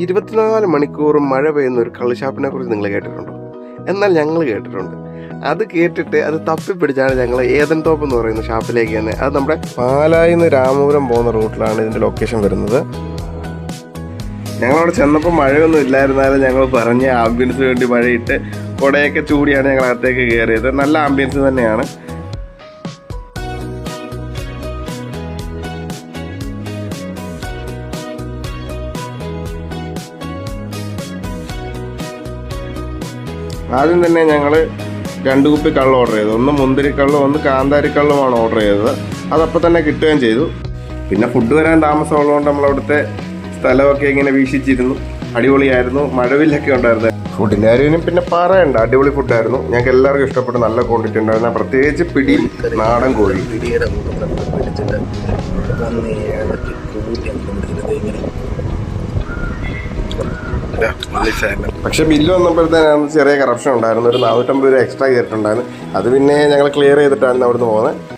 ഇരുപത്തിനാല് മണിക്കൂറും മഴ പെയ്യുന്ന ഒരു കള്ളുഷാപ്പിനെ കുറിച്ച് നിങ്ങൾ കേട്ടിട്ടുണ്ടോ? എന്നാൽ ഞങ്ങൾ കേട്ടിട്ടുണ്ട്. അത് കേട്ടിട്ട് അത് തപ്പിപ്പിടിച്ചാണ് ഞങ്ങൾ ഏതൻ തോപ്പ് എന്ന് പറയുന്ന ഷാപ്പിലേക്ക് തന്നെ. അത് നമ്മുടെ പാലായിൽ നിന്ന് രാമപുരം പോകുന്ന റൂട്ടിലാണ് ഇതിന്റെ ലൊക്കേഷൻ വരുന്നത്. ഞങ്ങളവിടെ ചെന്നപ്പോൾ മഴയൊന്നും ഇല്ലായിരുന്നാലും ഞങ്ങൾ പറഞ്ഞ ആംബിയൻസിന് വേണ്ടി മഴയിട്ട് കുടയൊക്കെ ചൂടിയാണ് ഞങ്ങൾ അകത്തേക്ക് കയറിയത്. നല്ല ആംബിയൻസ് തന്നെയാണ്. ആദ്യം തന്നെ ഞങ്ങൾ രണ്ട് കുപ്പി കള്ള് ഓർഡർ ചെയ്തു. ഒന്ന് മുന്തിരിക്കള്ളും ഒന്ന് കാന്താരിക്കള്ളുമാണ് ഓർഡർ ചെയ്തത്. അതപ്പോൾ തന്നെ കിട്ടുകയും ചെയ്തു. പിന്നെ ഫുഡ് വരാൻ താമസമുള്ളതുകൊണ്ട് നമ്മളവിടുത്തെ സ്ഥലമൊക്കെ ഇങ്ങനെ വീക്ഷിച്ചിരുന്നു. അടിപൊളിയായിരുന്നു. മഴവില്ലൊക്കെ ഉണ്ടായിരുന്നു. ഫുഡിന്റെ കാര്യം പിന്നെ പറയണ്ട. അടിപൊളി ഫുഡായിരുന്നു ഞങ്ങൾക്ക് എല്ലാവർക്കും ഇഷ്ടപ്പെട്ടു നല്ല ക്വാണ്ടിറ്റി ഉണ്ടായിരുന്നു. പ്രത്യേകിച്ച് പിടി നാടൻ കോഴി. പിടിയുടെ പക്ഷെ ബില്ല് വന്നപ്പോഴത്തേനാണ് ചെറിയ കറപ്ഷൻ ഉണ്ടായിരുന്നു. ഒരു നാനൂറ്റമ്പത് രൂപ എക്സ്ട്രാ ചെയ്തിട്ടുണ്ടായിരുന്നു. അത് പിന്നെ ഞങ്ങൾ ക്ലിയർ ചെയ്തിട്ടാണ് അവിടുന്ന് പോകുന്നത്.